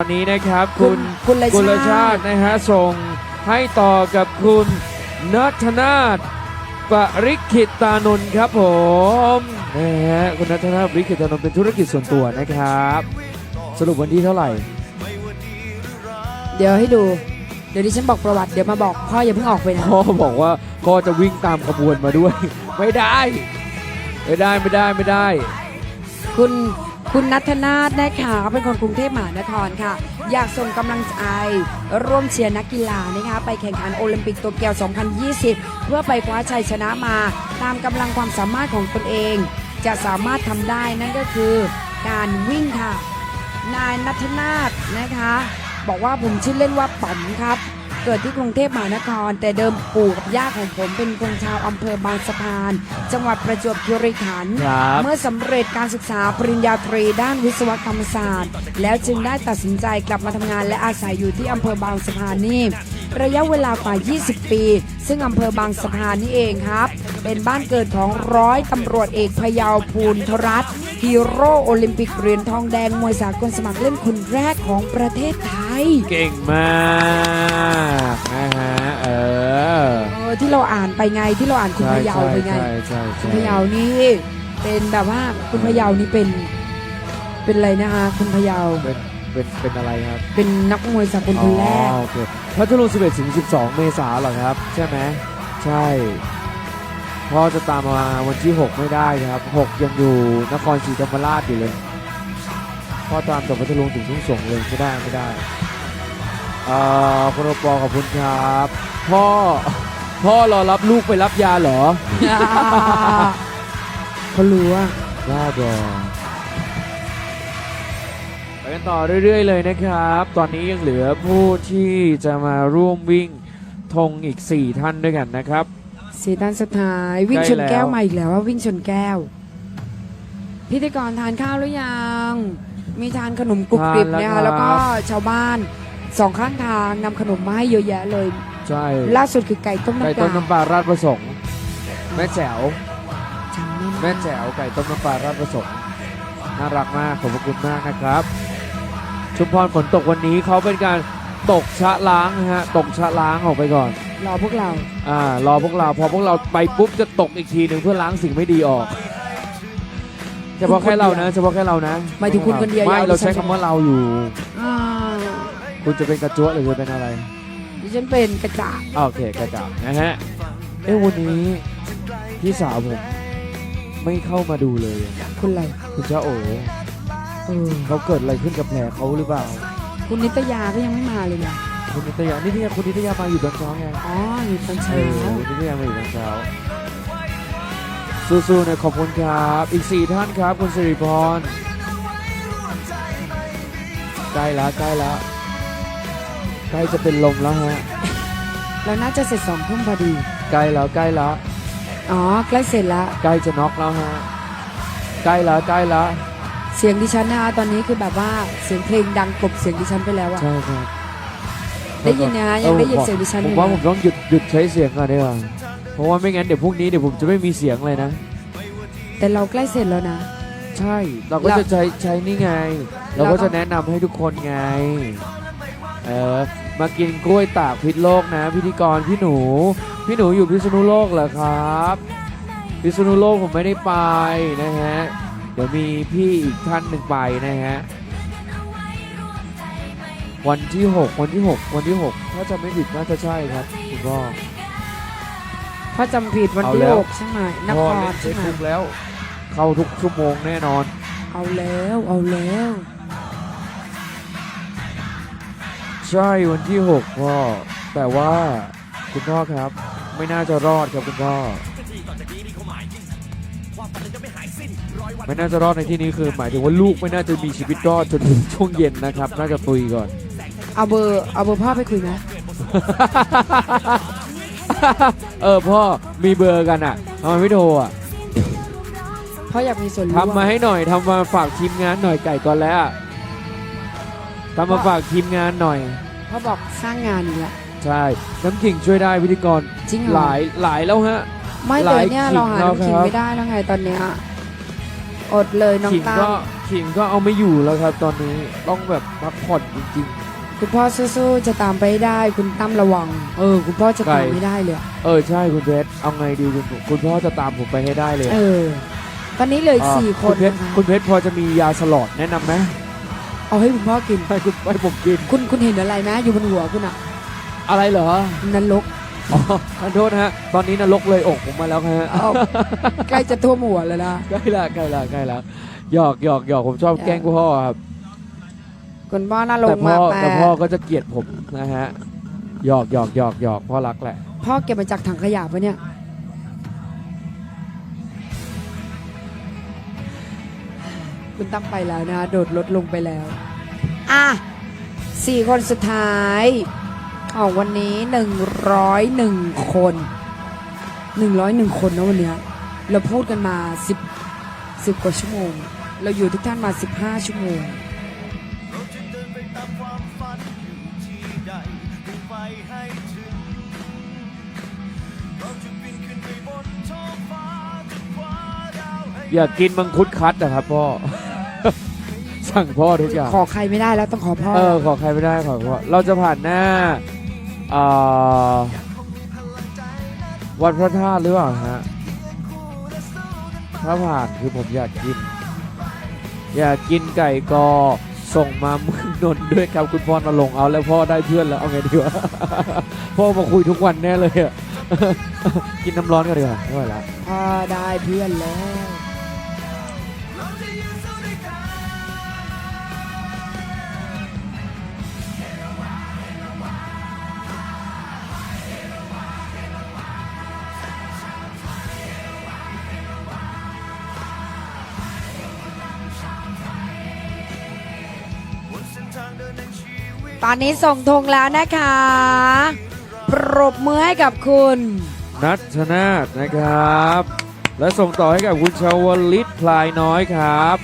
ตอนนี้นะครับคุคุณณกุลชาติ กุลชาตินะฮะส่งให้ต่อกับคุณนัทนาถปริคิตานนท์ครับผมนะฮะคุณนัทนาถปริคิตานนท์เป็นธุรกิจส่วนตัวนะครับ สรุปวันที่เท่าไหร่ เดี๋ยวให้ดู เดี๋ยวดิฉันบอกประวัติ เดี๋ยวมาบอกพ่ออย่าเพิ่งออกไปนะ พ่อบอกว่าพ่อจะวิ่งตามขบวนมาด้วย ไม่ได้ ไม่ได้ไม่ได้ไม่ได้ คุณ คุณนัทนาถนะคะเป็นคนกรุงเทพมหานครค่ะ อยากส่งกำลังใจร่วมเชียร์นักกีฬานะคะ ไปแข่งขันโอลิมปิกโตเกียว 2020 เพื่อไปคว้าชัยชนะมาตามกำลังความสามารถของตนเอง จะสามารถทำได้นั่นก็คือการวิ่งค่ะ นายนัทนาถนะคะ บอกว่าผมชื่อเล่นว่าป๋อมครับ เกิดที่กรุงเทพมหานคร แต่เดิมปู่กับย่าของผมเป็นคนชาวอำเภอบางสะพาน จังหวัดประจวบคีรีขันธ์ครับเมื่อสำเร็จการศึกษาปริญญาตรีด้านวิศวกรรมศาสตร์ แล้วจึงได้ตัดสินใจกลับมาทำงานและอาศัยอยู่ที่อำเภอบางสะพานนี่ ระยะเวลากว่า 20 ปี ซึ่งอำเภอบางสะพานนี่เองครับ เป็นบ้านเกิดของร้อยตำรวจเอกพยาวภูลทรัตน์ฮีโร่โอลิมปิกเหรียญทองแดงมวยสากลสมัครเล่นคนแรกของประเทศไทย เก่งมากนะฮะเออเออที่เราอ่านไปไงที่เราอ่านคุณใช่พยาวไปไง ใช่ใช่คุณใช่พยาวนี่เป็นแบบว่าคุณพยาวนี่เป็นเป็นอะไรนะคะคุณพยาวเป็น เป็นเป็นอะไรครับเป็นนักมวยสากลคนแรกอ๋อโอเคพัทลุง11ถึง12 เมษายนเหรอครับ ใช่ไหมใช่พ่อจะตามมาวันที่ 6 ไม่ได้ครับ 6 ยังอยู่นครศรีธรรมราชอยู่เลยพ่อตามจากพัทลุงถึงทุ่งสงเลยไม่ได้ไม่ได้เอ่อคุณโอปอขอบคุณครับ พ่อพ่อรอรับลูกไปรับยาเหรอ เขารู้ว่า บ้าบอไป กันต่อเรื่อยๆเลยนะครับ ตอนนี้ยังเหลือผู้ที่จะมาร่วมวิ่งธงอีก 4 ท่านด้วยกันนะครับ สีด้านสุดท้ายวิ่งใกล้ชนแก้วแล้วมาอีกแล้วว่าวิ่งชนแก้ว พิธีกรทานข้าวหรือยัง มีทานขนมกรุบกริบเนี่ยค่ะแล้วก็ชาวบ้านสองข้างทางนำขนมมาให้เยอะแยะเลย ใช่ล่าสุดคือไก่ต้มไก่น้ำปต้มลาน้ำปลาราดประสงค์แม่แจ๋ว จำไม่แม่ได้แจ๋วไก่ต้มน้ำปลาราดประสงค์น่ารักมากขอบพระคุณมากนะครับ ชุมพรฝนตกวันนี้เขาเป็นการตกชะล้างนะฮะตกชะล้างออกไปก่อน รอพวกเรา อ่ารอพวกเราพอพวกเราไปปุ๊บจะตกอีกทีหนึ่งเพื่อล้างสิ่งไม่ดีออกเฉพาะแค่เรานะเฉพาะแค่เรานะหมายถึงคุณคนเดียวไม่อย่าเราดิฉัใช้นคำว่าเราอยู่ อ่าคุณจะเป็นกระจั๊วหรือจะเป็นอะไรดิฉันเป็นกระจาดอ่าโอเคกระจับนะฮะเอ้วันนี้พี่สาวผมไม่เข้ามาดูเลย คุณอะไรคุณเจ้าโอ เออเขาเกิดอะไรขึ้นกับแผลเขาหรือเปล่า คุณนิตยาก็ยังไม่มาเลยนะคุณนิตยา นี่ที่คุณนิตยามาอยู่ตอนเช้าไงอ๋ออยู่ตอนเอเช้าอคุณนิตยามาอยู่ตอนเช้าสู้ๆนะขอบคุณครับ อีกสี่ท่านครับ คุณสิริพรใกล้แล้วใกล้แล้วใกล้จะเป็นลมแล้วฮะเราน่าจะเสร็จสองทุ่มพอดี ใกล้แล้วใกล้แล้วอ๋อ ใกล้เสร็จแล้วใกล้จะน็อกแล้วฮะ ใกล้แล้วใกล้แล้ว เสียงดิฉันนะคะตอนนี้คือแบบว่าเสียงเพลงดังกลบเสียงดิฉันไปแล้วอะใช่ครับได้ยินนะยังได้ยินเสียงดิฉันผอมยู่ว่าผนะมต้องหยุดหยุดใช้เสียงก่อนดีกว่าเพราะว่าไม่งั้นเดี๋ยวพรุ่งนี้เดี๋ยวผมจะไม่มีเสียงเลยนะ แต่เราใกล้เสร็จแล้วนะ ใช่เราก็เราจะใช้ใช้นี่ไง เราเราก็ต้จะองแนะนำให้ทุกคนไงเออมากินกล้วยตากพิษโลกนะ พิธีกรพี่หนู พี่หนูอยู่พิษณุโลกเหรอครับ พิษณุโลกผมไม่ได้ไปนะฮะเดี๋ยวมีพี่อีกท่านหนึ่งไปนะฮะ วันที่ 6 วันที่ 6 วันที่ 6 ถ้าจะไม่ผิดน่าจะใช่ครับคุณพ่อ ถ้าจำผิดวันเอาที่แล้ว หกใช่ไหมนพ่คอรเล่นเฟใช่ซไหมบุ๊กแล้ว เข้าทุกชั่วโมงแน่นอน เอาแล้วเอาแล้วใช่วันที่ 6 พ่อ แต่ว่าคุณพ่อครับ ไม่น่าจะรอดครับคุณพ่อ ไม่น่าจะรอดในที่นี้คือ หมายถึงว่าลูกไม่น่าจะมีชีวิตรอดจนถึงช่วงเย็นนะครับ น่าจะตุยก่อน เอาเบอร์เอาเบอร์พ่อไปคุยไหมเออพ่อมีเบอร์กันอะทำไมไม่โทรอะพ่ออยากมีส่วนร่วมทำมาให้หน่อยทำมาฝากทีมงานหน่อยไก่ก่อนแล้วอะทำมาฝากทีมงานหน่อย พ่อบอกสร้างงานอีกแล้ว ใช่ น้ำขิงช่วยได้พิธีกรจริงเหรอ หลายหลายแล้วฮะ ไม่หเลลายยเนี่ยขิงเราหาแล้วน้ำขิงครับไม่ได้แล้วไงตอนเนี้ย อดเลยน้องขิงตั้ก็มขิงก็เอาไม่อยู่แล้วครับ ตอนนี้ต้องแบบพักผ่อนจริง คุณพ่อสู้ๆจะตามไปให้ได้ คุณตั้มระวัง เออ คุณพ่อจะตามไกลไม่ได้เลยอะๆเออใช่คุณเพชรเอาไงดีคุณคุณพ่อจะตามผมไปให้ได้เลยเออ ตอนนี้เหลยอ่าสี่คคุนณเพชรนะคะคุณเพชรพอจะมียาสลอดแนะนำไหมเอาให้คุณพ่อกิน ให้คุณให้ผมกิน คุณคุณเห็นอะไรไหมอยู่บนหัวคุณอะอะไรเหรอนันลก อ๋อขอโทษนะฮะ ตอนนี้นรกเลยอกผมมาแล้วฮะ เอาใกล้จะท่วมหัวแล้วนะ ใกล้ละใกล้ละใกล้ละหยอกหยอกหยอกผมชอบแกล้งพ่อครับ คุณพ่อน่าลแต่งพ่มาอแปแต่พ่อก็จะเกลียดผมนะฮะหยอกหยอกหยอกหยอกพ่อรักแหละ พ่อเก็บมาจากถังขยะปะเนี่ย คุณตั้มไปแล้วนะ โดดรถลงไปแล้ว อะสี่คนสุดท้าย ของวันนี้หนึ่งร้อยหนึ่งคนหนึ่งร้อยหนึ่งคนนะวันเนี้ยเราพูดกันมาสิบสิบกว่าชั่วโมง เราอยู่ทุกท่านมาสิบห้าชั่วโมง เราจะเดินไปตามความฝันอยู่ที่ใดมุ่งไปให้ถึง เราจะบินขึ้นไปบนท้องฟ้าจนคว้าดาวให้อยากกินมังคุดคัดนะครับพ่อ สั่งพ่อทุกอย่าง ขอใครไม่ได้แล้วต้องขอพ่อ เออขอใครไม่ได้ขอพ่อเราจะผ่านหน้าเอ่อ วัดพระธาตุหรือเปล่าฮะถ้าผ่าคือผมอยากกิน อยากกินไก่กอส่งมาเมืองนนท์ด้วยครับคุณพ่อนรงเอาแล้วพ่อได้เพื่อนแล้วเอาไงดีวะพ่อมาคุยทุกวันแน่เลยอะกินน้ำร้อนกันดีกว่าไม่ไหวละพ่อได้เพื่อนแล้ว ตอนนี้ส่งธงแล้วนะคะ ปรบมือให้กับคุณ นัทชนาธนะครับ และส่งต่อให้กับคุณชาวลิตพลายน้อยครับ